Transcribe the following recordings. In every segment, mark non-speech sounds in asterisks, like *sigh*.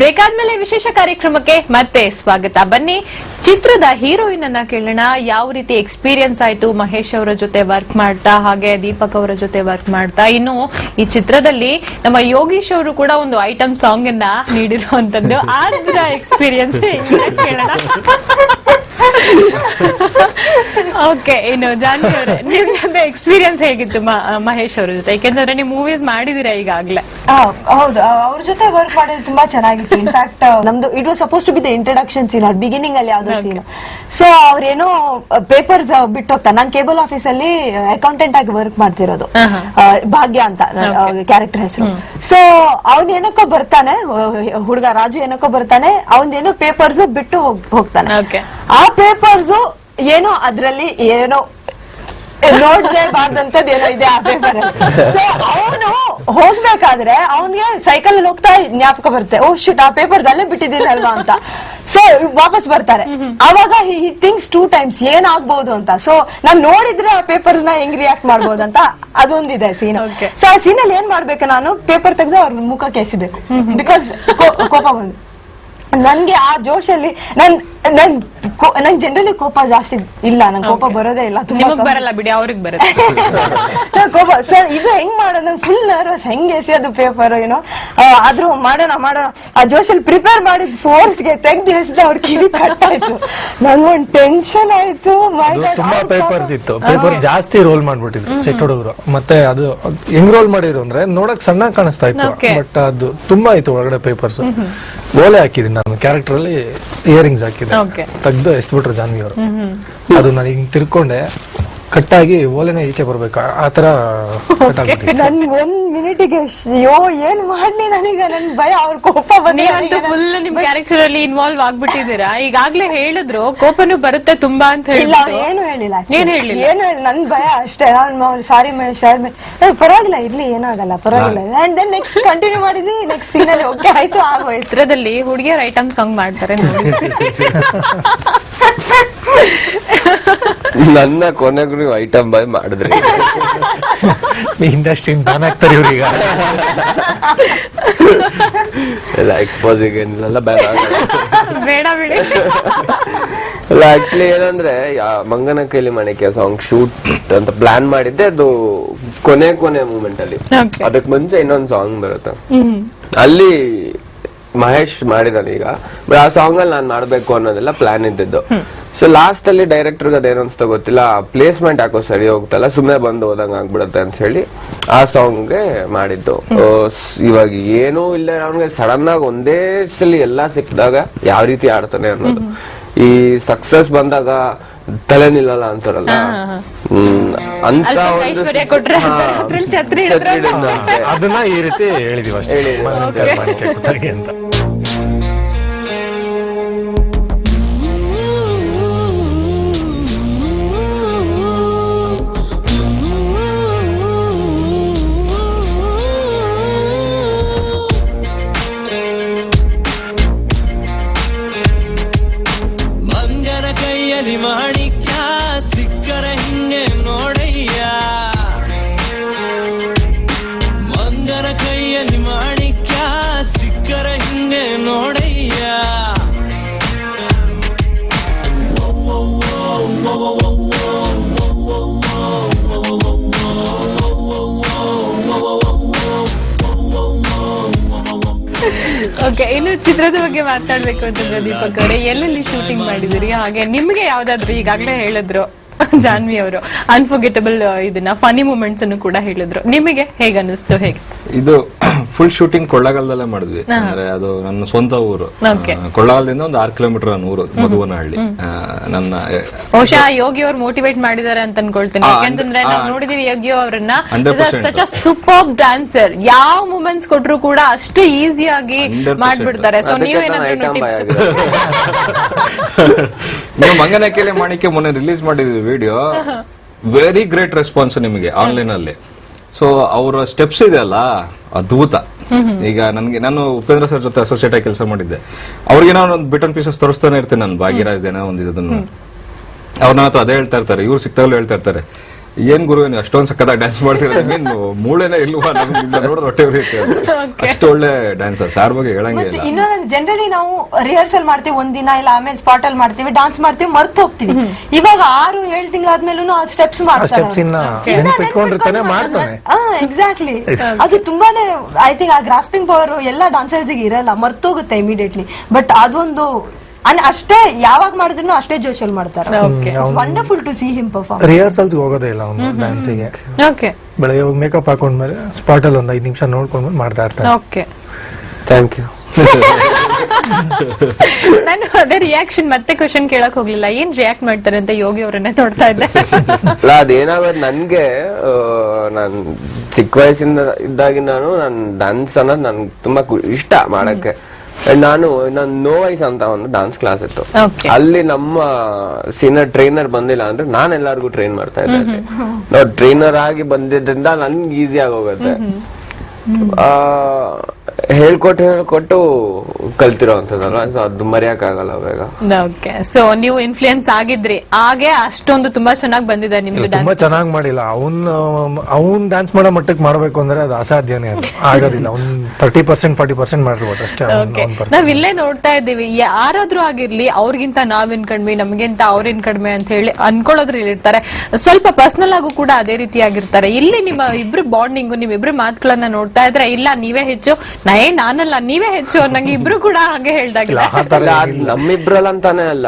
Break ಆದ್ಮೇಲೆ ವಿಶೇಷ ಕಾರ್ಯಕ್ರಮಕ್ಕೆ ಮತ್ತೆ ಸ್ವಾಗತ. ಬನ್ನಿ, ಚಿತ್ರದ ಹೀರೋಯಿನ್ ಅನ್ನ ಕೇಳೋಣ. ಯಾವ ರೀತಿ ಎಕ್ಸ್ಪೀರಿಯನ್ಸ್ ಆಯ್ತು? ಮಹೇಶ್ ಅವರ ಜೊತೆ ವರ್ಕ್ ಮಾಡ್ತಾ, ಹಾಗೆ ದೀಪಕ್ ಅವರ ಜೊತೆ ವರ್ಕ್ ಮಾಡ್ತಾ. ಇನ್ನು ಈ ಚಿತ್ರದಲ್ಲಿ ನಮ್ಮ ಯೋಗೀಶ್ ಅವರು ಕೂಡ ಒಂದು ಐಟಮ್ ಸಾಂಗ್ ಅನ್ನ ನೀಡಿರುವಂತದ್ದು. ಆದ್ರ ಎಕ್ಸ್ಪೀರಿಯನ್ಸ್ ಕೇಳೋಣ. ಓಕೆ ಇನ್ನು ಜಾನ್ವಿ ಅವರೇ ಎಕ್ಸ್ಪೀರಿಯನ್ಸ್ ಹೇಗಿತ್ತು ಮ- ಮಹೇಶ್ ಅವ್ರ ಜೊತೆ? ಯಾಕೆಂದ್ರೆ ನೀವು ಮೂವೀಸ್ ಮಾಡಿದಿರಾ ಈಗಾಗ್ಲೇ? ಆ, ಹೌದು ಆ, ಅವ್ರ ಜೊತೆ ವರ್ಕ್ ಮಾಡೋದು ತುಂಬಾ ಚೆನ್ನಾಗಿತ್ತು. ಇನ್ಫ್ಯಾಕ್ಟ್ ನಮ್ದು it was supposed to be the introduction scene ಅವ್ರ ಬಿಗಿನಿಂಗ್ ಅಲ್ಲಿ ಯಾವ್ದೋ ಸೀನ್ ಸೊ ಅವ್ರೇನೋ ಪೇಪರ್ಸ್ ಬಿಟ್ಟು ಹೋಗ್ತಾರೆ ನಾನು ಕೇಬಲ್ ಆಫೀಸ್ ಅಲ್ಲಿ ಅಕೌಂಟೆಂಟ್ ಆಗಿ ವರ್ಕ್ ಮಾಡ್ತಿರೋದು. ಆಹಾ. ಆ, ಭಾಗ್ಯ ಅಂತ ಕ್ಯಾರೆಕ್ಟರ್ ಹೆಸರು. ಸೊ ಅವ್ನ್ ಏನಕ್ಕೋ ಬರ್ತಾನೆ ಹುಡುಗ ರಾಜು ಏನಕ್ಕೋ ಬರ್ತಾನೆ ಅವನ್ ಏನೋ ಪೇಪರ್ಸ್ ಬಿಟ್ಟು ಹೋಗ್- ಹೋಗ್ತಾನೆ. Okay. ಆ ಪೇಪರ್ಸ್ ಏನೋ ಅದ್ರಲ್ಲಿ ಏನೋ ನೋಡ್ದೇ ಬಾರ್ದಂತದ್ ಏನೋ ಇದೆ ಆ ಪೇಪರ್ ಸೊ ಅವನು ಹೋಗ್ಬೇಕಾದ್ರೆ ಅವನ್ಗೆ ಸೈಕಲ್ ಅಲ್ಲಿ ಹೋಗ್ತಾ ಜ್ಞಾಪಕ ಬರುತ್ತೆ. ಓ ಶಿಟ್ ಆ ಪೇಪರ್ಸ್ ಅಲ್ಲೇ ಬಿಟ್ಟಿದ್ದೀನಲ್ವಾ ಅಂತ. ಸೊ ವಾಪಸ್ ಬರ್ತಾರೆ. ಅವಾಗ ಈ ಥಿಂಕ್ಸ್ ಟೂ ಟೈಮ್ಸ್ ಏನಾಗ್ಬಹುದು ಅಂತ. ಸೊ ನಾನ್ ನೋಡಿದ್ರೆ ಆ ಪೇಪರ್ನ ಹೆಂಗ್ ರಿಯಾಕ್ಟ್ ಮಾಡ್ಬೋದು ಅಂತ ಅದೊಂದಿದೆ ಸೀನ್. ಸೊ ಆ ಸೀನ್ ಅಲ್ಲಿ ಏನ್ ಮಾಡ್ಬೇಕು ನಾನು? ಪೇಪರ್ ತೆಗೆದು ಅವ್ರ ಮುಖಕ್ಕೆ ಎಸಿಬೇಕು. ಬಿಕಾಸ್ ಕೋಪ ಬಂದು. ನನ್ಗೆ ಆ ಜೋಶಲ್ಲಿ ನನ್ ನನ್ ಕೋ- ನನ್ ಜನರಲಿ ಕೋಪ ಜಾಸ್ತಿ ಇಲ್ಲ ನನ್ ಕೋಪ ಬರೋದೇ ಇಲ್ಲ ತುಂಬಾ ನಿಮಗ್ ಬರಲ್ಲ ಬಿಡಿ ಅವ್ರಿಗೆ ಬರುತ್ತೆ. *laughs* ಸರ್ ಕೋಪ ಸರ್ ಇದು ಹೆಂಗ್ ಮಾಡೋದು? ಫುಲ್ ನರ್ವಸ್ ಹೆಂಗ್ ಅದು ಪೇಪರ್ ಏನೋ ಆದ್ರೂ ಮಾಡೋಣ ಮಾಡೋಣ. ಆ ಜೋಶಲ್ಲಿ ಪ್ರಿಪೇರ್ ಮಾಡಿದ್ ಫೋರ್ಸ್ಗೆ ತೆಗ್ದು ಎಸ್ದ ಅವ್ರ ಕಿವಿ ಕಟ್ ಆಯ್ತು ನನ್ಗೊಂದ್ ಟೆನ್ಷನ್ ಆಯ್ತು my ಅದು God, ತುಂಬಾ ಅವ್ರ್ ಪೇಪರ್ಸ್ ಇತ್ತು. ಪೇಪರ್ ಜಾಸ್ತಿ ರೋಲ್ ಮಾಡ್ಬಿಟ್ಟಿದ್ರು ಸೆಟ್ ಹುಡುಗರು. ಮತ್ತೆ ಅದು ಹೆಂಗ್ ರೋಲ್ ಮಾಡಿದ್ರು ಅಂದ್ರೆ ನೋಡಕ್ ಸಣ್ಣ ಕಾಣಿಸ್ತಾ ಇತ್ತು. Okay. ಬಟ್ ಅದು ತುಂಬಾ ಇತ್ತು ಒಳಗಡೆ ಪೇಪರ್ಸ್ ಓಲೆ ಹಾಕಿದೀನಿ ನಾನು. ಕ್ಯಾರೆಕ್ಟರ್ ಅಲ್ಲಿ ಇಯರಿಂಗ್ಸ್ ಹಾಕಿದೆ Okay. ತೆಗ್ದು ಎಸ್ಬಿಟ್ರು ಜಾನ್ವಿ ಅವರು ಅದು ನಾನು ಹಿಂಗ್ ತಿರ್ಕೊಂಡೆ. ಕಟ್ಟಾಗಿ ಓಲೆನೇ ಈಚೆ ಬರ್ಬೇಕು. ಆ- ತರ ಕಟ್ ನನ್ ಒಂದ್ ಮಿನಿಟಿಗೆ ಅಯ್ಯೋ ಏನ್ ಮಾಡ್ಲಿ ನನಗ? ನನ್ ಭಯ ಅವ್ರ ಕೋಪ ಬಂದ್ರೆ ನೀವಂತೂ ನನಗೆ ಫುಲ್ ನಿಮ್ ಕ್ಯಾರೆಕ್ಟರ್ ಅಲ್ಲಿ ಇನ್ವಾಲ್ವ್ ಆಗ್ಬಿಟ್ಟಿದ್ದೀರಾ? ಈಗಾಗ್ಲೇ ಹೇಳಿದ್ರು ಕೋಪನು ಬರುತ್ತೆ ತುಂಬಾ ಅಂತ ಇಲ್ಲ ಹೇಳಿ ಅವ್ರು ಏನು ಹೇಳಿಲ್ಲ ಏನ್ ಹೇಳಿಲ್ಲ? ಏನು ಹೇಳಿ ನನ್ ಭಯ ಅಷ್ಟೇ. ನಾನು ಸಾರಿ ಮಹೇಶ್ ಶಾರ್ ಏ, ಪರವಾಗಿಲ್ಲ ಇರ್ಲಿ ಏನಾಗಲ್ಲ ಪರವಾಗಿಲ್ಲ. ಅಂಡ್ ದೆನ್ ನೆಕ್ಸ್ಟ್ ಕಂಟಿನ್ಯೂ ಮಾಡಿದ್ವಿ ನೆಕ್ಸ್ಟ್ ಸೀನ್ ಅಲ್ಲಿ ಓಕೆ ಆಯ್ತು ಆಗೋ ಚಿತ್ರದಲ್ಲಿ ಹುಡುಗಿಯರ್ ಐಟಮ್ ಸಾಂಗ್ ಮಾಡ್ತಾರೆ ನೋಡಿ *laughs* ನನ್ನ ಕೊನೆಗೂ ನೀವು ಐಟಮ್ ಬಾಯ್ ಮಾಡಿದ್ರಿ. *laughs* ಇಂಡಸ್ಟ್ರಿ ಬ್ಯಾನ್ ಆಗ್ತಾರೆ ಇವ್ರೀಗ. ಎಲ್ಲ ಎಕ್ಸ್ಪೋಸಿಂಗ್ ಏನಿಲ್ಲ ಬ್ಯಾನ್ ಬೇಡ ಬಿಡಿ. ಅಲ್ಲ ಆಕ್ಚುಲಿ ಏನಂದ್ರೆ ಯಾ- ಮಂಗನ ಕೈಲಿ ಮಣಿಕೆ ಸಾಂಗ್ ಶೂಟ್ ಅಂತ ಪ್ಲಾನ್ ಮಾಡಿದ್ದೆ ಅದು ಕೊನೆ ಕೊನೆ ಮೂಮೆಂಟ್ ಅಲ್ಲಿ. ಅದಕ್ಕೆ ಅದಕ್ ಮುಂಚೆ ಇನ್ನೊಂದು ಸಾಂಗ್ ಬರುತ್ತೆ. ಹ್ಮ್. ಅಲ್ಲಿ ಮಹೇಶ್ ಮಾಡಿದಾನೆ ಈಗ. ಬಟ್ ಆ ಸಾಂಗ್ ಅಲ್ಲಿ ನಾನು ಮಾಡ್ಬೇಕು ಅನ್ನೋದೆಲ್ಲ ಪ್ಲಾನ್ ಇದ್ದಿದ್ದು. ಸೊ ಲಾಸ್ಟ್ ಅಲ್ಲಿ ಡೈರೆಕ್ಟರ್ ಅದೇನು ಅನ್ಸ್ತಾ ಗೊತ್ತಿಲ್ಲ ಪ್ಲೇಸ್ಮೆಂಟ್ ಹಾಕೋ ಸರಿ ಹೋಗ್ತಲ್ಲ ಸುಮ್ಮನೆ ಬಂದು ಹೋದಂಗ ಆಗ್ಬಿಡತ್ತೆ ಅಂತ ಹೇಳಿ ಆ ಸಾಂಗ್ಗೆ ಮಾಡಿದ್ದು. ಇವಾಗ ಏನೂ ಇಲ್ಲ ಅವನಿಗೆ ಸಡನ್ ಆಗಿ ಒಂದೇ ಸಲ ಎಲ್ಲಾ ಸಿಕ್ಕಿದಾಗ ಯಾವ ರೀತಿ ಆಡ್ತಾನೆ ಅನ್ನೋದು. ಈ ಸಕ್ಸಸ್ ಬಂದಾಗ ತಲೆ ನಿಲ್ಲಲ್ಲ ಅಂತಾರಲ್ಲ. ಹ್ಮ್ ಅಂತ. ಅದನ್ನ ಈ ರೀತಿ ಹೇಳಿದೀವಿ ಅಷ್ಟೇ. ಅಂತ. ಓಕೆ ಇನ್ನು ಚಿತ್ರದ ಬಗ್ಗೆ ಮಾತಾಡ್ಬೇಕು ಅಂತಂದ್ರೆ ದೀಪಕ್ ಅವರೇ. ಎಲ್ಲೆಲ್ಲಿ ಶೂಟಿಂಗ್ ಮಾಡಿದಿರಿ? ಹಾಗೆ ನಿಮ್ಗೆ ಯಾವ್ದಾದ್ರು ಈಗಾಗ್ಲೇ ಹೇಳಿದ್ರು *laughs* ಜಾನ್ವಿ ಅವರು ಅನ್ಫರ್ಗೆಟಬಲ್ ಇದನ್ನ ಫನಿ ಮೂಮೆಂಟ್ಸ್ ಅನ್ನು ಕೂಡ ಹೇಳಿದ್ರು. ನಿಮಗೆ ಹೇಗೆ ಅನಿಸ್ತು ಹೇಗೆ? ಇದು ಫುಲ್ ಶೂಟಿಂಗ್ ಕೊಳ್ಳಗಾಲದಲ್ಲೇ ಮಾಡಿದ್ವಿ. ಅಂದ್ರೆ ಅದು ನನ್ನ ಸ್ವಂತ ಊರು. ಕೊಳ್ಳಗಾಲದಿಂದ ಒಂದು ಆರು ಕಿಲೋಮೀಟರ್ ನನ್ನ ಊರು ಮಧುವನಹಳ್ಳಿ. ಆ, ನನ್ನ ಬಹುಶಃ ಯೋಗಿ ಅವ್ರು ಮೋಟಿವೇಟ್ ಮಾಡಿದ್ದಾರೆ ಅಂತ ಅನ್ಕೊಳ್ತೀನಿ. ಯಾಕಂತಂದ್ರೆ ನಾವು ನೋಡಿದೀವಿ ಯೋಗಿ ಅವರನ್ನ. ಸಚ್ ಅ ಸೂಪರ್ ಡ್ಯಾನ್ಸರ್ ಯಾವ ಮೂಮೆಂಟ್ಸ್ ಕೊಟ್ರು ಕೂಡ ಅಷ್ಟು ಈಸಿಯಾಗಿ 100%. ಮಾಡ್ಬಿಡ್ತಾರೆ. ಸೊ *laughs* ನೀವು ಆಗಿರೋದು ನೀವು ಮಂಗನ ಕೇಳಿ ಮಾಡಿಕೆ ಮೊನ್ನೆ ರಿಲೀಸ್ ಮಾಡಿದ್ವಿ ವಿಡಿಯೋ ವೆರಿ ಗ್ರೇಟ್ ರೆಸ್ಪಾನ್ಸ್ ನಿಮಗೆ ಆನ್ಲೈನ್ ಅಲ್ಲಿ. ಸೊ ಅವರ ಸ್ಟೆಪ್ಸ್ ಇದೆಯಲ್ಲ ಅದ್ಭುತ. ಈಗ ನನಗೆ ನಾನು ಉಪೇಂದ್ರ ಸರ್ ಜೊತೆ ಅಸೋಸಿಯೇಟ್ ಆಗಿ ಕೆಲಸ ಮಾಡಿದ್ದೆ. ಅವ್ರಿಗೆ ನಾನು ಒಂದು ಬಿಟನ್ ಪೀಸಸ್ ತೋರಿಸ್ತಾನೆ ಇರ್ತೇನೆ ನಾನು ಭಾಗ್ಯರಾಜ್ ಏನೋ ಒಂದು ಇದನ್ನು ಅವ್ರನ್ನ ಹತ್ರ ಅದೇ ಹೇಳ್ತಾ ಇರ್ತಾರೆ ಇವ್ರು ಸಿಕ್ತಾಗಲೂ ಹೇಳ್ತಾ ಇರ್ತಾರೆ. ಏನ್ ಗುರು ನೀವು ಅಷ್ಟೊಂದ್ ಸಕ್ಕತ್ತಾಗಿ ಡ್ಯಾನ್ಸ್ ಮಾಡ್ತೀರ? ಮೀನ್ ಮೂಳೆನೇ ಇಲ್ವಾ? ನಮ್ಗೆ ನೋಡಿದ್ರೆ ಹೊಟ್ಟೆ ಉರಿಯುತ್ತೆ. ಅಷ್ಟು ಒಳ್ಳೆ ಡ್ಯಾನ್ಸರ್ ಸಾರ್ ಬಗ್ಗೆ ಹೇಳಂಗೆ ಇಲ್ಲ. ಇನ್ನೊಂದು ಜನರಲಿ ನಾವು ರಿಹರ್ಸಲ್ ಮಾಡ್ತೀವಿ ಒಂದಿನ ಇಲ್ಲ ಆಮೇಲೆ ಸ್ಪಾಟ್ ಅಲ್ಲಿ ಮಾಡ್ತೀವಿ ಡಾನ್ಸ್ ಮಾಡ್ತೀವಿ ಮರ್ತು ಹೋಗ್ತೀವಿ. ಇವಾಗ ಆರು ಏಳು ತಿಂಗಳಾದ್ಮೇಲೂ ಆ ಸ್ಟೆಪ್ಸ್ ಮಾಡ್ತಾರೆ ಮಾಡ್ತಾನೆ. ಎಕ್ಸಾಕ್ಟ್ಲಿ *laughs* ಅದು ತುಂಬಾನೇ ಐ ಥಿಂಕ್ ಆ ಗ್ರಾಸ್ಪಿಂಗ್ ಪವರ್ ಎಲ್ಲ ಡಾನ್ಸರ್ಸ್ ಇರಲ್ಲ ಮರ್ತೋಗುತ್ತೆ ಇಮಿಡಿಯೇಟ್ಲಿ ಬಟ್ ಅದೊಂದು ಅನ್- ಅಷ್ಟೇ ಯಾವಾಗ ಮಾಡಿದ್ರು ಅಷ್ಟೇ ಜೋಶಲ್ಲಿ ಮಾಡ್ತಾರೆ. Okay. Wonderful to see him perform rehearsals ಹೋಗೋದೇ ಇಲ್ಲ ಅವನು ಡ್ಯಾನ್ಸಿಗೆ ಓಕೆ ಬೆಳಗ್ಗೆ ಹೋಗಿ ಮೇಕಪ್ ಹಾಕೊಂಡ್ಮೇಲೆ ಸ್ಪಾಟ್ ಅಲ್ಲಿ ಒಂದ್ ಐದ್ ನಿಮಿಷ ನೋಡ್ಕೊಂಡ್ಮೇಲೆ ಮಾಡ್ತಾ ಇರ್ತಾನೆ. ಓಕೆ ಥ್ಯಾಂಕ್ ಯು ನಾನು ಅದೇ ರಿಯಾಕ್ಷನ್ ಮತ್ತೆ ಕ್ವಶನ್ ಕೇಳಕ್ ಹೋಗ್ಲಿಲ್ಲ. ಏನ್ ರಿಯಾಕ್ಟ್ ಮಾಡ್ತಾರೆ ಅಂತ ಯೋಗಿ ಅವರನ್ನ ನೋಡ್ತಾ ಇದ್ದೆ. *laughs* ಅಲ್ಲ ಅದೇನಾಗೋದು ನನ್ಗೆ ನಾನು ನಾನ್ ಚಿಕ್ಕ ವಯಸ್ಸಿಂದ ಇದ್ದಾಗಿ ನಾನು ಡಾನ್ಸ್ ಅನ್ನೋದು ನನ್ಗೆ ತುಂಬಾ ಕು- ಇಷ್ಟ ಮಾಡಕ್ಕೆ. ನಾನು ನನ್ ನೋ ವೈಸ್ ಅಂತ ಒಂದು ಡಾನ್ಸ್ ಕ್ಲಾಸ್ ಇತ್ತು. ಅಲ್ಲಿ ನಮ್ಮ ಸೀನಿಯರ್ ಟ್ರೈನರ್ ಬಂದಿಲ್ಲ ಅಂದ್ರೆ ನಾನು ಎಲ್ಲಾರ್ಗು ಟ್ರೈನ್ ಮಾಡ್ತಾ ಇದ್ದೆ. ನಾವು ಟ್ರೈನರ್ ಆಗಿ ಬಂದಿದ್ರಿಂದ ನನ್ಗೆ ಈಸಿ ಆಗಿ ಹೋಗುತ್ತೆ. ಆ, ಹೇಳ್ಕೊಟ್ಟು ಹೇಳ್ಕೊಟ್ಟು ಕಲ್ತಿರೋ ಅಂತದಲ್ಲ ಸೊ ಅದು ಮರೆಯಕ್ ಆಗಲ್ಲ ಬೇಗ ಓಕೆ ಸೊ ನೀವು ಇನ್ಫ್ಲೂಯೆನ್ಸ್ ಆಗಿದ್ರಿ. ಹಾಗೆ ಅಷ್ಟೊಂದು ತುಂಬಾ ಚೆನ್ನಾಗಿ ಬಂದಿದೆ ನಿಮ್ಗೆ ತುಂಬಾ ಚೆನ್ನಾಗಿ ಮಾಡಿಲ್ಲ. ಅವನ್ ಅವನ್ ಡ್ಯಾನ್ಸ್ ಮಾಡೋ ಮಟ್ಟಕ್ಕೆ ಮಾಡ್ಬೇಕು ಅಂದ್ರೆ ಅದು ಅಸಾಧ್ಯನೇ ಅದು. ಆಗೋದಿಲ್ಲ. ಒಂದ್ ತರ್ಟಿ ಪರ್ಸೆಂಟ್ ಫಾರ್ಟಿ ಪರ್ಸೆಂಟ್ ಮಾಡಿರ್ಬೋದು ಅಷ್ಟೇ ಅವ್ನ್- ಓಕೆ ಅವ್ನ್ person. ನಾವ್ ಇಲ್ಲೇ ನೋಡ್ತಾ ಇದ್ದೀವಿ. ಯಾರಾದ್ರೂ ಆಗಿರ್ಲಿ ಅವ್ರಿಗಿಂತ ನಾವೇನ್ ಕಡಿಮೆ ನಮ್ಗಿಂತ ಅವ್ರಿನ್ ಕಡಿಮೆ ಅಂತ ಹೇಳಿ ಅನ್ಕೊಳ್ಳೋದ್ರಲ್ಲಿ ಇರ್ತಾರೆ. ಸ್ವಲ್ಪ ಪರ್ಸನಲ್ ಆಗು ಕೂಡ ಅದೇ ರೀತಿ ಆಗಿರ್ತಾರೆ ಇಲ್ಲಿ ನಿಮ್ಮ ಇಬ್ರು ಬಾಂಡಿಂಗು ನಿಮ್ಮಿಬ್ರು ಮಾತುಗಳನ್ನ ನೋಡ್ತಾ ಇದ್ರೆ ಇಲ್ಲ ನೀವೇ ಹೆಚ್ಚು ನಾ ಏ ನಾನಲ್ಲ ನೀವೇ ಹೆಚ್ಚು ನಂಗೆ ಇಬ್ರು ಕೂಡ ಹಾಗೆ ಹೇಳ್ದಾಗಿಲ್ಲ. ನಮ್ಮಿಬ್ರಲ್ಲ ಅಂತಾನೆ ಅಲ್ಲ.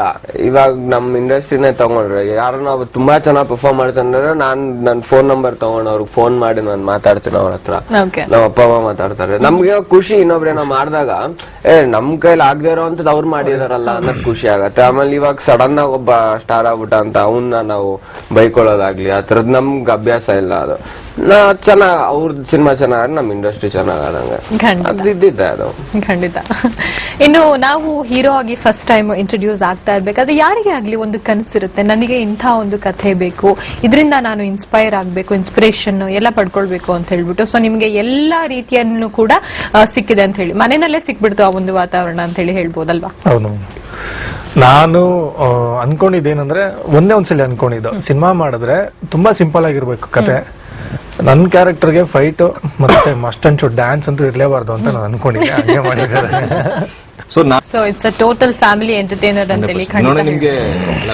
ಇವಾಗ ನಮ್ ಇಂಡಸ್ಟ್ರಿನೇ ತಗೊಂಡ್ರೆ ಯಾರು ನಾವು ತುಂಬಾ ಚೆನ್ನಾಗಿ ಪರ್ಫಾರ್ಮ್ ಮಾಡ್ತಾರೆ ನಾನ್ ನನ್ ಫೋನ್ ನಂಬರ್ ತಗೊಂಡ್ ಅವ್ರಿಗೆ ಫೋನ್ ಮಾಡಿ ನಾನ್ ಮಾತಾಡ್ತೀನಿ ಅವ್ರ ಹತ್ರ. ಓಕೆ ನಮ್ಮ ಅಪ್ಪ ಅಮ್ಮ ಮಾತಾಡ್ತಾರೆ. ನಮ್ಗೆ ಖುಷಿ ಇನ್ನೊಬ್ರೇನೋ ಮಾಡಿದಾಗ ಏ ನಮ್ ಕೈಲಿ ಆಗದೆ ಇರೋ ಅಂತದ್ ಅವ್ರು ಮಾಡಿದಾರಲ್ಲ ಅನ್ನೋದ್ ಖುಷಿ ಆಗತ್ತೆ. ಆಮೇಲೆ ಇವಾಗ ಸಡನ್ ಆಗಿ ಒಬ್ಬ ಸ್ಟಾರ್ ಆಗ್ಬಿಟ್ಟ ಅಂತ ಅವನ್ನ ನಾವು ಬೈಕೊಳ್ಳೋದಾಗ್ಲಿ ಆ ತರದ್ ನಮ್ಗ್ ಅಭ್ಯಾಸ ಇಲ್ಲ ಅದು. ನಾ ಚೆನ್ನಾಗ್ ಅವ್ರದ್ ಸಿನಿಮಾ ಚೆನ್ನಾಗ ನಮ್ ಇಂಡಸ್ಟ್ರಿ ಚೆನ್ನಾಗದಂಗೆ ಖಂಡಿತ. ಅದ್ ಇದ್ದಿದ್ದೆ ಅದು. ಖಂಡಿತ. ಇನ್ನು ನಾವು ಹೀರೋ ಆಗಿ ಫಸ್ಟ್ ಟೈಮ್ ಇಂಟ್ರೊಡ್ಯೂಸ್ ಆಗ್ತಾ ಇರ್ಬೇಕಾದ್ರೆ ಯಾರಿಗೆ ಆಗ್ಲಿ ಒಂದು ಕನಸಿರುತ್ತೆ. ನನಗೆ ಇಂಥ ಒಂದು ಕಥೆ ಬೇಕು. ಇದರಿಂದ ನಾನು ಇನ್ಸ್ಪೈರ್ ಆಗ್ಬೇಕು ಇನ್ಸ್ಪಿರೇಷನ್ ಎಲ್ಲ ಪಡ್ಕೊಳ್ಬೇಕು ಅಂತ ಹೇಳ್ಬಿಟ್ಟು. ಸೊ ನಿಮ್ಗೆ ಎಲ್ಲಾ ರೀತಿಯನ್ನು ಕೂಡ ಆ, ಸಿಕ್ಕಿದೆ ಅಂತ ಹೇಳಿ. ಮನೆಯಲ್ಲೇ ಸಿಕ್ಬಿಡ್ತು ಆ ಒಂದು ವಾತಾವರಣ ಅಂತ ಹೇಳಿ ಹೇಳ್ಬೋದಲ್ವಾ? ಹೌದು. ನಾನು ಆ, ಅನ್ಕೊಂಡಿದ್ದೇನಂದ್ರೆ ಒಂದೇ ಒಂದ್ಸಲಿ ಅನ್ಕೊಂಡಿದ್ದು. ಸಿನಿಮಾ ಮಾಡಿದ್ರೆ ತುಂಬಾ ಸಿಂಪಲ್ ಆಗಿರ್ಬೇಕು ಕತೆ ನನ್ನ ಕ್ಯಾರೆಕ್ಟರ್ಗೆ ಫೈಟ್ ಮತ್ತೆ ಮಸ್ಟ್ ಅಂಡ್ ಶುಡ್ ಡ್ಯಾನ್ಸ್ ಅಂತೂ ಇರ್ಲೇಬಾರ್ದು ಅಂತ ನಾನು ಅನ್ಕೊಂಡಿದ್ದೆ. ಹಂಗೆ ಮಾಡಿದ್ದಾರೆ. ಸೊ ನಾ so it's a total family entertainer ಅಂತ ಹೇಳಿ ನೋಡಿ ಖಂಡಿತ ನಿಮ್ಗೆ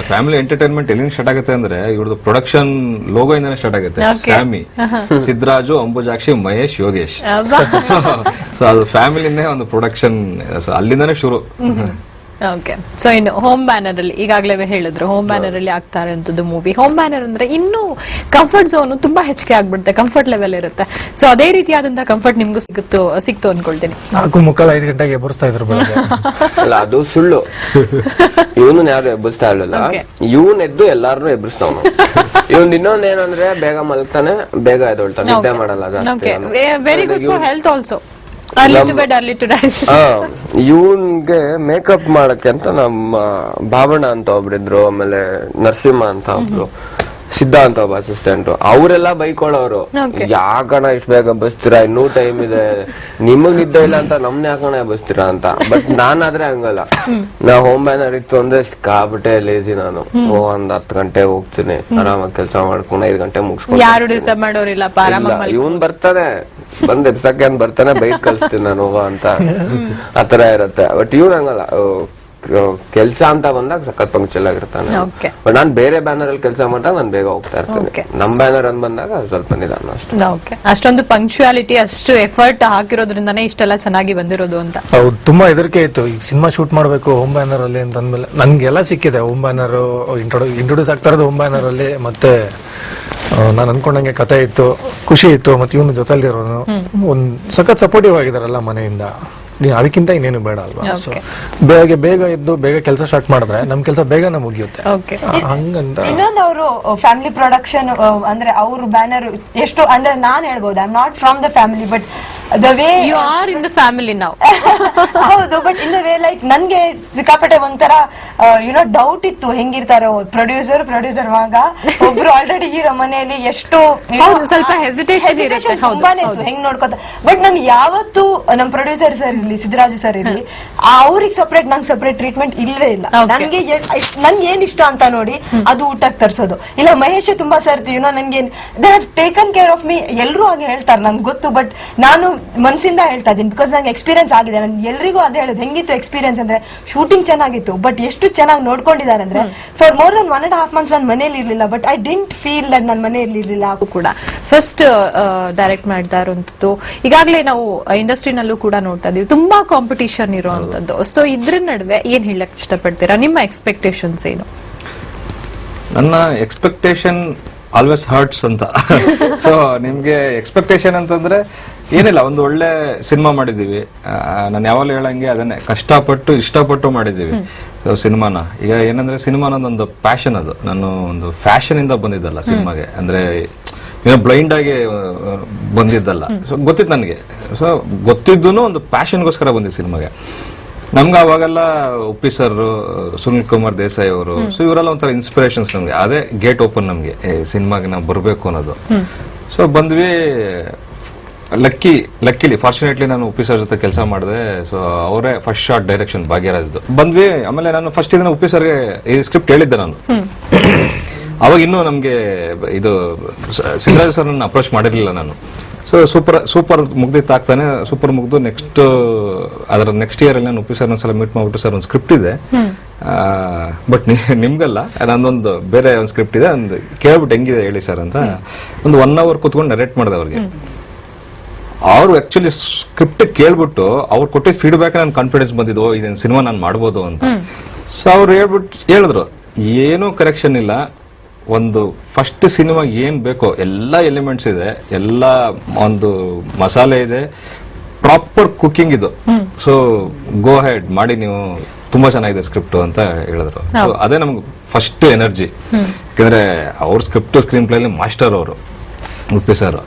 ಫ್ಯಾಮಿಲಿ ಎಂಟರ್ಟೈನ್ಮೆಂಟ್ ಎಲ್ಲಿಂದ ಸ್ಟಾರ್ಟ್ ಆಗುತ್ತೆ ಅಂದ್ರೆ ಇವ್ರದ್ದು ಪ್ರೊಡಕ್ಷನ್ ಲೋಗೋ ಇಂದಾನೆ ಸ್ಟಾರ್ಟ್ ಆಗುತ್ತೆ. Okay. ಸ್ಯಾಮಿ *laughs* ಸಿದ್ದರಾಜು ಅಂಬುಜಾಕ್ಷಿ ಮಹೇಶ್ ಯೋಗೇಶ್? ಸೊ ಅದು ಫ್ಯಾಮಿಲಿನೇ ಒಂದು ಪ್ರೊಡಕ್ಷನ್ ಅಲ್ಲಿಂದಾನೆ ಶುರು. ಓಕೆ ಸೊ ಇನ್ನು ಹೋಮ್ ಬ್ಯಾನರ್ ಅಲ್ಲಿ ಈಗಾಗಲೇ ಹೇಳಿದ್ರು. ಹೋಮ್ ಬ್ಯಾನರ್ ಅಲ್ಲಿ ಆಗ್ತಾ ಅಂತದ್ದು ಮೂವಿ ಹೋಮ್ ಬ್ಯಾನರ್ ಅಂದ್ರೆ ಇನ್ನೂ ಕಂಫರ್ಟ್ ಝೋನ್ ತುಂಬಾ ಹೆಚ್ಚಿಗೆ ಆಗ್ಬಿಡುತ್ತೆ. ಕಂಫರ್ಟ್ ಲೆವೆಲ್ ಇರುತ್ತೆ. ಸೊ ಅದೇ ರೀತಿಯಾದಂತಹ ಕಂಫರ್ಟ್ ನಿಮ್ಗೂ ಸಿಗುತ್ತೋ ಸಿಕ್ತು ಅನ್ಕೊಳ್ತೀನಿ. ನಾಲ್ಕು ಮುಕ್ಕಾಲು ಐದು ಗಂಟೆಗೆ ಎಬ್ಬರಿಸ್ತಾ ಇದ್ರು ಬೆಳಗ್ಗೆ. *laughs* ಅಲ್ಲ ಅದು ಸುಳ್ಳು. ಇವನು ಯಾರು ಎಬ್ಬಿಸ್ತಾ ಇರಲಿಲ್ಲ? Okay. ಇವನ್ ಎದ್ದು ಎಲ್ಲಾರನು ಎಬ್ಬಿಸ್ತಾವನು *laughs* ಇವನ್ ಇನ್ನೊಂದ್ ಏನಂದ್ರೆ ಬೇಗ ಮಲ್ತಾನೆ ಬೇಗ ಎದ್ದೊಳ್ತಾನೆ. ನಿದ್ದೆ ಮಾಡಲ್ಲ very good for health also ಇವನ್ಗೆ ಮೇಕಪ್ ಮಾಡಕ್ಕೆ ಅಂತ ನಮ್ಮ ಭಾವಣ ಅಂತ ಒಬ್ರಿದ್ರು ಆಮೇಲೆ ನರಸಿಂಹ ಅಂತ ಒಬ್ರು. ಸಿದ್ಧ ಅಂತ ಒಬ್ಬ ಅಸಿಸ್ಟೆಂಟ್ ಅವರೆಲ್ಲ ಬೈಕೊಳ್ಳೋರು. ಯಾಕಣ ಇಷ್ಟ ಬೇಗ ಬಸ್ತೀರಾ? ಇನ್ನೂ ಟೈಮ್ ಇದೆ. ನಿಮಗ್ ನಿದ್ದೆ ಇಲ್ಲ ಅಂತ ನಮ್ನ ಯಾಕಣ ಬಸ್ತೀರಾ ಅಂತ. ಬಟ್ ನಾನಾದ್ರೆ ಹಂಗಲ್ಲ. ನಾ ಹೋಮ್ ಬ್ಯಾನರ್ ಇತ್ತು ಅಂದ್ರೆ ಸಿಕ್ಕಾಬಿಟ್ಟೆ ಲೇಜಿ ನಾನು. ಓ ಒಂದ್ ಹತ್ ಗಂಟೆ ಹೋಗ್ತೀನಿ. ಆರಾಮಾಗಿ ಕೆಲಸ ಮಾಡ್ಕೊಂಡು ಐದ್ ಗಂಟೆ ಮುಗಿಸ್ಕೊಂಡು ಯಾರು ಡಿಸ್ಟರ್ಬ್ ಮಾಡೋರಿಲ್ಲಪ್ಪ ಆರಾಮಾಗಿ ಇವನ್ ಬರ್ತಾನೆ. ಬಂದ್ ಎಬ್ಸಕ್ಕೆ ಅಂತ ಬರ್ತಾನೆ ಬೈಕ್ ಕಳಿಸ್ತೀನಿ ನಾನು ಹೋಗೋ ಅಂತ. ಆತರ ಇರತ್ತೆ. ಬಟ್ ಇವ್ನ್ ಹಂಗಲ್ಲ. ಕೆಲ್ಸ ಅಂತ ಬಂದಾಗ ಸಖತ್ ಪಂಕ್ಚುಲ್ ಆಗಿರ್ತಾನೆ. ನಾನು ಬಟ್ ನಾನು ಬೇರೆ ಬ್ಯಾನರ್ ಅಲ್ಲಿ ಕೆಲಸ ಮಾಡಿದಾಗ ನಾನು ಬೇಗ ಹೋಗ್ತಾ ಇರ್ತೇನೆ. ನಮ್ಮ ನಮ್ ಬ್ಯಾನರ್ ಅಂತ ಬಂದಾಗ ಸ್ವಲ್ಪ ನಿಧಾನ ಅಷ್ಟೇ. ಓಕೆ ಅಷ್ಟೊಂದು ಪಂಕ್ಚುಯಾಲಿಟಿ ಅಷ್ಟು ಎಫರ್ಟ್ ಹಾಕಿರೋದ್ರಿಂದಾನೇ ಇಷ್ಟೆಲ್ಲ ಚೆನ್ನಾಗಿ ಬಂದಿರೋದು ಅಂತ. ಹೌದು ತುಂಬಾ ಹೆದರಿಕೆ ಇತ್ತು. ಈಗ ಸಿನಿಮಾ ಶೂಟ್ ಮಾಡಬೇಕು ಹೋಮ್ ಬ್ಯಾನರ್ ಅಲ್ಲಿ ಅಂತ ಅಂದ್ಮೇಲೆ ನನ್ಗೆಲ್ಲ ಸಿಕ್ಕಿದೆ ಹೋಮ್ ಬ್ಯಾನರ್ ಇಂಟ್ರೊಡ್ಯೂ ಇಂಟ್ರೊಡ್ಯೂಸ್ ಆಗ್ತಾ ಇರೋದು ಹೋಮ್ ಬ್ಯಾನರ್ ಅಲ್ಲಿ. ಮತ್ತೆ ನಾನು ಅನ್ಕೊಂಡಂಗೆ ಕತೆ ಇತ್ತು ಖುಷಿ ಇತ್ತು. ಮತ್ತೆ ಇವನು ಜೊತೆಲಿರೋನು. ಒಂದ್ ಸಖತ್ ಸಪೋರ್ಟಿವ್ ಆಗಿದಾರಲ್ಲ ಮನೆಯಿಂದ. ನೀ- ಅದಕ್ಕಿಂತ ಇನ್ನೇನು ಬೇಡ ಅಲ್ವಾ? ಸೊ. ಬೇಗ ಬೇಗ ಇದ್ದು ಬೇಗ ಕೆಲಸ ಸ್ಟಾರ್ಟ್ ಮಾಡಿದ್ರೆ ನಮ್ ಕೆಲಸ ಬೇಗನೆ ಮುಗಿಯುತ್ತೆ. ಹಂಗಂತ. ಇನ್ನೊಂದು ಅವರು ಫ್ಯಾಮಿಲಿ ಪ್ರೊಡಕ್ಷನ್ ಅಂದ್ರೆ ಅವ್ರ ಬ್ಯಾನರ್ ಎಷ್ಟು ಅಂದ್ರೆ ನಾನು ಹೇಳ್ಬೋದು I not from the family but the way you are in the family ನಾವು ಹೌದು ಬಟ್ ಇನ್ ವೇ ಲೈಕ್ ನನ್ಗೆ ಸಿಕ್ಕಾಪಟ್ಟೆ ಒಂಥರ ಯುನೋ ಡೌಟ್ ಇತ್ತು ಹೆಂಗಿರ್ತಾರೋ. ಪ್ರೊಡ್ಯೂಸರ್ ಪ್ರೊಡ್ಯೂಸರ್ ಮಗ ಒಬ್ರು ಆಲ್ರೆಡಿ ಇರೋ ಮನೆಯಲ್ಲಿ ಎಷ್ಟು ಸ್ವಲ್ಪ ಹೆಸಿಟೇಷನ್ ತುಂಬಾನೇ ಇತ್ತು. ಹೆಂಗ್ ನೋಡ್ಕೋತ ಬಟ್ ನಾನು ಯಾವತ್ತು ನಮ್ ಪ್ರೊಡ್ಯೂಸರ್ ಸರ್ ಇರ್ಲಿ ಸಿದ್ದರಾಜು ಸರ್ ಇರ್ಲಿ ಅವ್ರಿಗೆ ಸಪರೇಟ್ ನಂಗೆ ಸಪರೇಟ್ ಟ್ರೀಟ್ಮೆಂಟ್ ಇಲ್ಲವೇ ಇಲ್ಲ. ನನ್ಗೆ ನನ್ಗೆ ಏನ್ ಇಷ್ಟ ಅಂತ ನೋಡಿ ಅದು ಊಟಕ್ಕೆ ತರಿಸೋದು. ಇಲ್ಲ ಮಹೇಶ್ ತುಂಬಾ ಸರ್ತಿ ಯುನೋ ನನ್ಗೆ they have taken care of me ಎಲ್ಲರೂ ಹಾಗೆ ಹೇಳ್ತಾರೆ ನನ್ಗೆ ಗೊತ್ತು ಬಟ್ ನಾನು ಮನ್ಸಿಂದ ಹೇಳ್ತಾ ಇದ್ದೀನಿ ಬಿಕಾಸ್ ನಂಗೆ ಎಕ್ಸ್ಪೀರಿಯನ್ಸ್ ಆಗಿದೆ. ನಾನು ಎಲ್ರಿಗೂ ಅದೇ ಹೇಳೋದು ಹೆಂಗಿತ್ತು ಎಕ್ಸ್ಪೀರಿಯನ್ಸ್ ಅಂದ್ರೆ ಶೂಟಿಂಗ್ ಚೆನ್ನಾಗಿತ್ತು ಬಟ್ ಎಷ್ಟು ಚೆನ್ನಾಗಿ ನೋಡ್ಕೊಂಡಿದ್ದಾರೆ ಅಂದ್ರೆ for more than one and half months ನಾನು ಮನೇಲಿ ಇರಲಿಲ್ಲ but I didn't feel that ನನ್ನ ಮನೆಯಲ್ಲಿ ಹಾಗೂ ಕೂಡ. ಫಸ್ಟ್ ಡೈರೆಕ್ಟ್ ಮಾಡ್ತಾ ಇರುವಂತದ್ದು ಈಗಾಗಲೇ ನಾವು ಇಂಡಸ್ಟ್ರಿನಲ್ಲೂ ಕೂಡ ನೋಡ್ತಾ ಇದೀವಿ. ತುಂಬಾ ಕಾಂಪಿಟಿಷನ್ ಇರುವಂತದ್ದು. ಸೊ ಇದ್ರ ನಡುವೆ ಏನ್ ಹೇಳಕ್ ಇಷ್ಟಪಡ್ತೀರಾ? ನಿಮ್ಮ ಎಕ್ಸ್ಪೆಕ್ಟೇಷನ್ಸ್ ಏನು? ನನ್ನ ಎಕ್ಸ್ಪೆಕ್ಟೇಷನ್ ಆಲ್ವೇಸ್ ಹರ್ಟ್ಸ್ ಅಂತ. *laughs* ಸೊ ನಿಮ್ಗೆ ಎಕ್ಸ್ಪೆಕ್ಟೇಷನ್ ಅಂತಂದ್ರೆ ಏನಿಲ್ಲ ಒಂದು ಒಳ್ಳೆ ಸಿನಿಮಾ ಮಾಡಿದೀವಿ ನಾನು ಯಾವಾಗಲೂ ಹೇಳಂಗೆ ಅದನ್ನೇ ಕಷ್ಟಪಟ್ಟು ಇಷ್ಟಪಟ್ಟು ಮಾಡಿದೀವಿ ಸಿನಿಮಾನ. ಈಗ ಏನಂದ್ರೆ ಸಿನಿಮಾ ಅನ್ನೋದೊಂದು ಪ್ಯಾಷನ್ ಅದು. ನಾನು ಒಂದು ಫ್ಯಾಷನ್ ಇಂದ ಬಂದಿದ್ದಲ್ಲ ಸಿನಿಮಾಗೆ. ಅಂದ್ರೆ ಏನೋ ಬ್ಲೈಂಡ್ ಆಗಿ ಬಂದಿದ್ದಲ್ಲ. ಸೊ ಗೊತ್ತಿತ್ತು ನನಗೆ. ಸೊ ಗೊತ್ತಿದ್ದು ಒಂದು ಪ್ಯಾಷನ್ಗೋಸ್ಕರ ಬಂದಿದ್ದು ಸಿನಿಮಾಗೆ. ನಮ್ಗೆ ಅವಾಗೆಲ್ಲ ಉಪ್ಪಿ ಸರ್ ಸುನಿಲ್ ಕುಮಾರ್ ದೇಸಾಯಿ ಅವರು ಸೊ ಇವರೆಲ್ಲ ಒಂಥರ ಇನ್ಸ್ಪಿರೇಷನ್ಸ್ ನಮಗೆ. ಅದೇ ಗೇಟ್ ಓಪನ್ ನಮಗೆ. ಸಿನಿಮಾಗೆ ನಾವು ಬರಬೇಕು ಅನ್ನೋದು. ಸೊ ಬಂದ್ವಿ ಲಕ್ಕಿ ಲಕ್ಕಿಲಿ ಫಾರ್ಚುನೇಟ್ಲಿ ನಾನು ಉಪ್ಪಿ ಸರ್ ಜೊತೆ ಕೆಲಸ ಮಾಡಿದೆ ಸೊ ಅವರೇ ಫಸ್ಟ್ ಶಾರ್ಟ್ ಡೈರೆಕ್ಷನ್ ಭಾಗ್ಯರಾಜ್ದು. ಬಂದ್ವಿ ಆಮೇಲೆ ನಾನು ಫಸ್ಟ್ ಇದನ್ನ ಉಪ್ಪಿ ಸರ್ಗೆ ಈ ಸ್ಕ್ರಿಪ್ಟ್ ಹೇಳಿದ್ದೆ ನಾನು. ಅವಾಗ ಇನ್ನೂ ನಮಗೆ ಇದು ಸಿದ್ದರಾಜ್ ಸರ್ ಅಪ್ರೋಚ್ ಮಾಡಿರಲಿಲ್ಲ ನಾನು. ಸೊ ಸೂಪರ್ ಸೂಪರ್ ಮುಗ್ದಿತ್ತು ಆಗ್ತಾನೆ ಸೂಪರ್ ಮುಗ್ದು ನೆಕ್ಸ್ಟ್ ಅದರ ನೆಕ್ಸ್ಟ್ ಇಯರ್ ಅಲ್ಲಿ ನಾನು ಉಪ್ಪಿ ಸರ್ ಒಂದ್ಸಲ ಮೀಟ್ ಮಾಡ್ಬಿಟ್ಟು ಸರ್ ಒಂದು ಸ್ಕ್ರಿಪ್ಟ್ ಇದೆ. ಬಟ್ ನಿಮ್ಗಲ್ಲ ನಂದೊಂದು ಬೇರೆ ಒಂದು ಸ್ಕ್ರಿಪ್ಟ್ ಇದೆ ಒಂದು ಕೇಳ್ಬಿಟ್ಟು ಹೆಂಗಿದೆ ಹೇಳಿ ಸರ್ ಅಂತ. ಒಂದು ಒನ್ ಅವರ್ ಕುತ್ಕೊಂಡು ನರೇಟ್ ಮಾಡಿದೆ ಅವ್ರಿಗೆ. ಅವ್ರು ಆಕ್ಚುಲಿ ಸ್ಕ್ರಿಪ್ಟ್ ಕೇಳ್ಬಿಟ್ಟು ಅವ್ರು ಕೊಟ್ಟಿದ್ದ ಫೀಡ್ಬ್ಯಾಕ್ ನನ್ ಕಾನ್ಫಿಡೆನ್ಸ್ ಬಂದಿದ್ದು ಇದನ್ನ ಸಿನಿಮಾ ನಾನು ಮಾಡ್ಬೋದು ಅಂತ. ಸೊ ಅವ್ರು ಹೇಳ್ಬಿಟ್ಟು ಹೇಳಿದ್ರು ಏನೂ ಕರೆಕ್ಷನ್ ಇಲ್ಲ. ಒಂದು ಫಸ್ಟ್ ಸಿನಿಮಾ ಏನ್ ಬೇಕೋ ಎಲ್ಲ ಎಲಿಮೆಂಟ್ಸ್ ಇದೆ ಎಲ್ಲ ಒಂದು ಮಸಾಲೆ ಇದೆ ಪ್ರಾಪರ್ ಕುಕಿಂಗ್ ಇದು. ಸೊ ಗೋ ಹೆಡ್ ಮಾಡಿ ನೀವು ತುಂಬಾ ಚೆನ್ನಾಗಿದೆ ಸ್ಕ್ರಿಪ್ಟ್ ಅಂತ ಹೇಳಿದ್ರು. ಅದೇ ನಮ್ಗೆ ಫಸ್ಟ್ ಎನರ್ಜಿ ಯಾಕಂದ್ರೆ ಅವ್ರ ಸ್ಕ್ರಿಪ್ಟ್ ಸ್ಕ್ರೀನ್ ಪ್ಲೇ ಮಾಸ್ಟರ್ ಅವರು ಉಪ್ಪಿ ಸರ್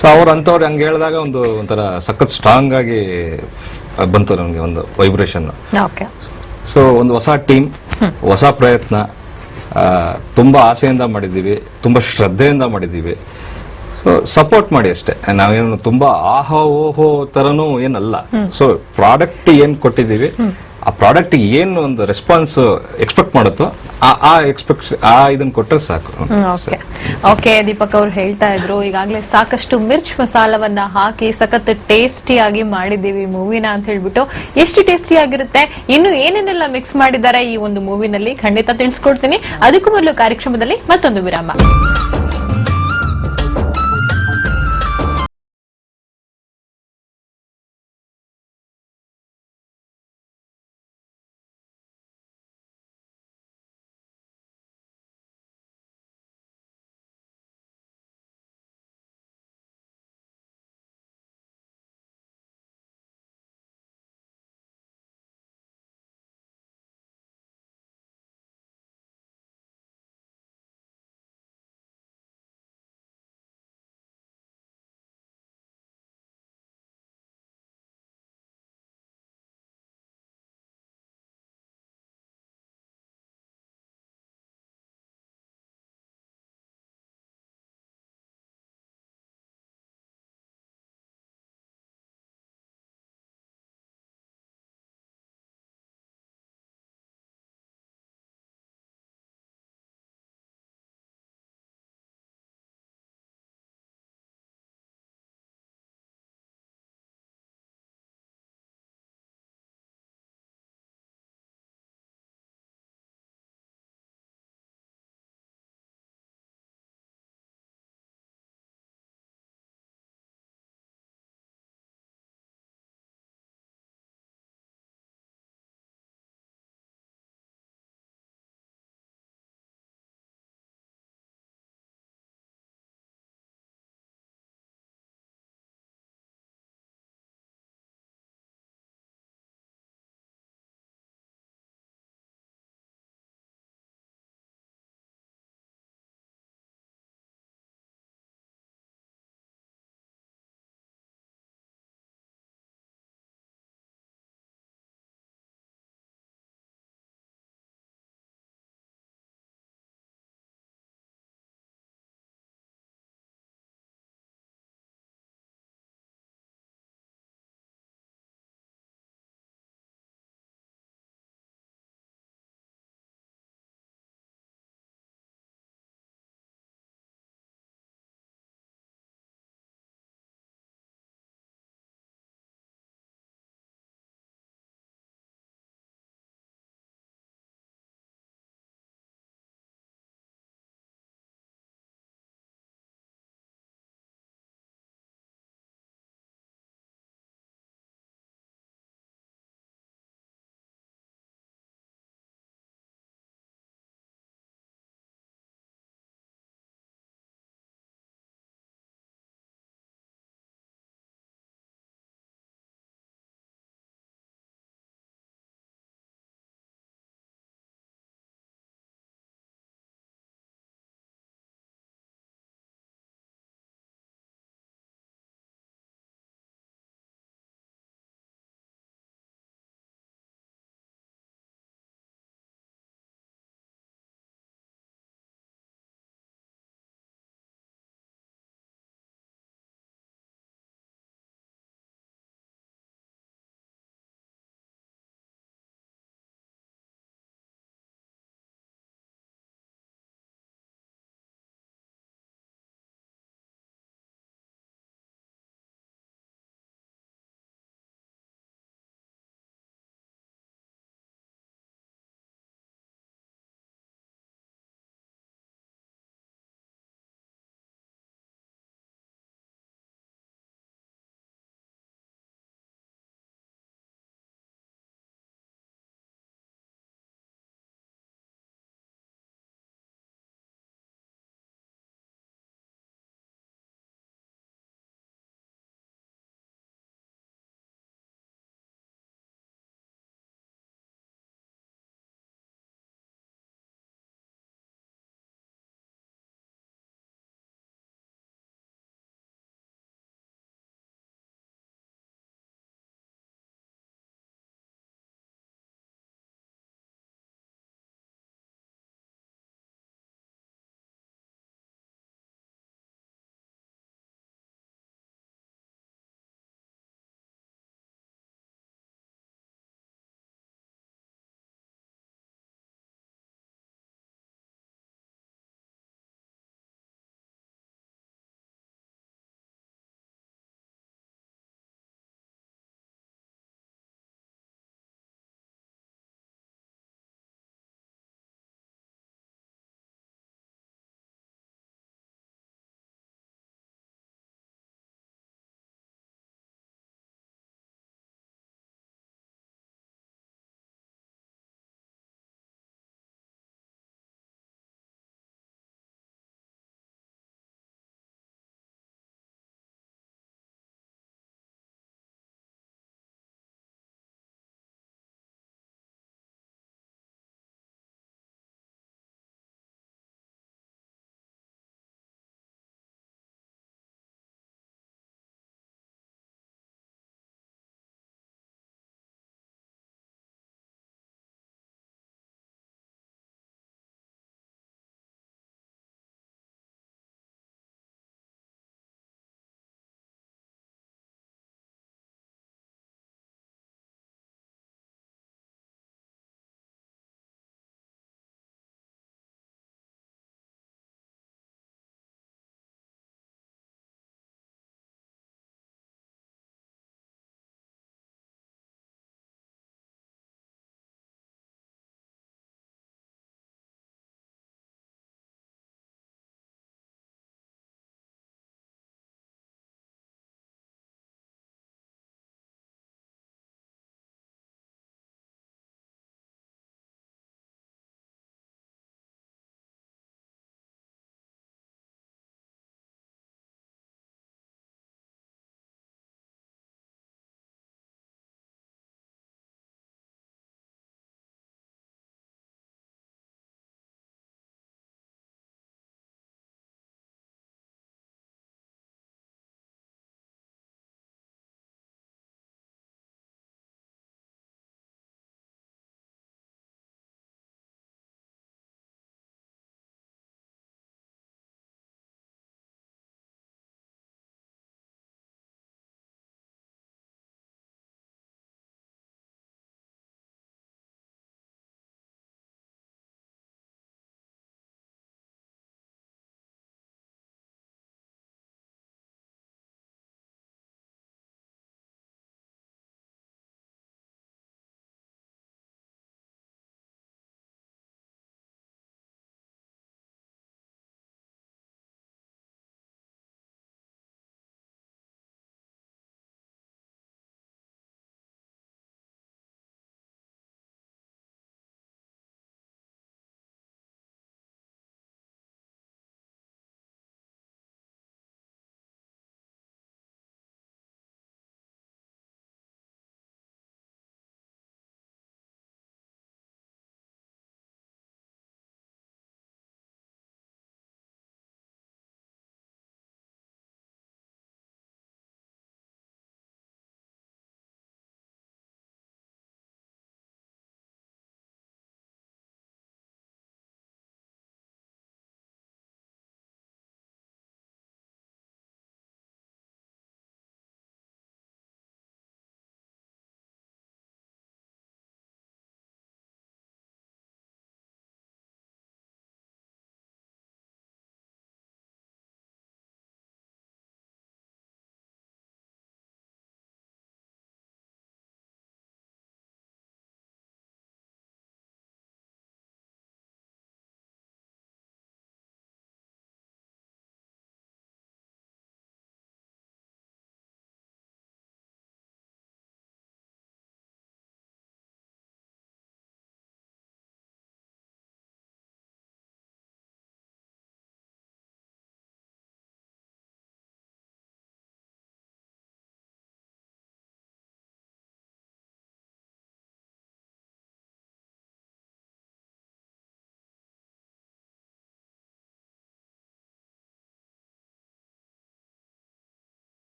ಸೊ ಅವ್ರು ಅಂಥವ್ರು ಹಂಗೆ ಹೇಳಿದಾಗ ಒಂದು ಒಂಥರ ಸಖತ್ ಸ್ಟ್ರಾಂಗ್ ಆಗಿ ಬಂತು ನಮಗೆ ಒಂದು ವೈಬ್ರೇಷನ್ ಓಕೆ ಸೊ ಒಂದು ಹೊಸ ಟೀಮ್ ಹೊಸ ಪ್ರಯತ್ನ ತುಂಬ ತುಂಬಾ ಆಸೆಯಿಂದ ಮಾಡಿದ್ದೀವಿ ತುಂಬಾ ಶ್ರದ್ಧೆಯಿಂದ ಮಾಡಿದ್ದೀವಿ. ಸೊ ಸಪೋರ್ಟ್ ಮಾಡಿ ಅಷ್ಟೇ. ನಾವೇನು ತುಂಬಾ ಆಹೋ ಓಹೋ ತರನು ಏನಲ್ಲ. ಸೊ ಪ್ರಾಡಕ್ಟ್ ಏನ್ ಕೊಟ್ಟಿದ್ದೀವಿ ಆ ಪ್ರಾಡಕ್ಟ್ ಏನು ಒಂದು ರೆಸ್ಪಾನ್ಸ್ ಎಕ್ಸ್ಪೆಕ್ಟ್ ಮಾಡುತ್ತೋ ಆ ಎಕ್ಸ್ಪೆಕ್ಟ್ ಆ ಇದನ್ನ ಕೊಟ್ಟರೆ ಸಾಕು. ಓಕೆ ದೀಪಕ್ ಅವ್ರು ಹೇಳ್ತಾ ಇದ್ರು, ಈಗಾಗಲೇ ಸಾಕಷ್ಟು ಮಿರ್ಚ್ ಮಸಾಲವನ್ನ ಹಾಕಿ ಸಖತ್ ಟೇಸ್ಟಿ ಆಗಿ ಮಾಡಿದೀವಿ ಮೂವಿನ ಅಂತ ಹೇಳ್ಬಿಟ್ಟು. ಎಷ್ಟು ಟೇಸ್ಟಿ ಆಗಿರುತ್ತೆ? ಇನ್ನು ಏನೇನೆಲ್ಲ ಮಿಕ್ಸ್ ಮಾಡಿದ್ದಾರೆ ಈ ಒಂದು ಮೂವಿನಲ್ಲಿ? ಖಂಡಿತ ತಿಳಿಸ್ಕೊಡ್ತೀನಿ. ಅದಕ್ಕೂ ಮೊದಲು ಕಾರ್ಯಕ್ರಮದಲ್ಲಿ ಮತ್ತೊಂದು ವಿರಾಮ.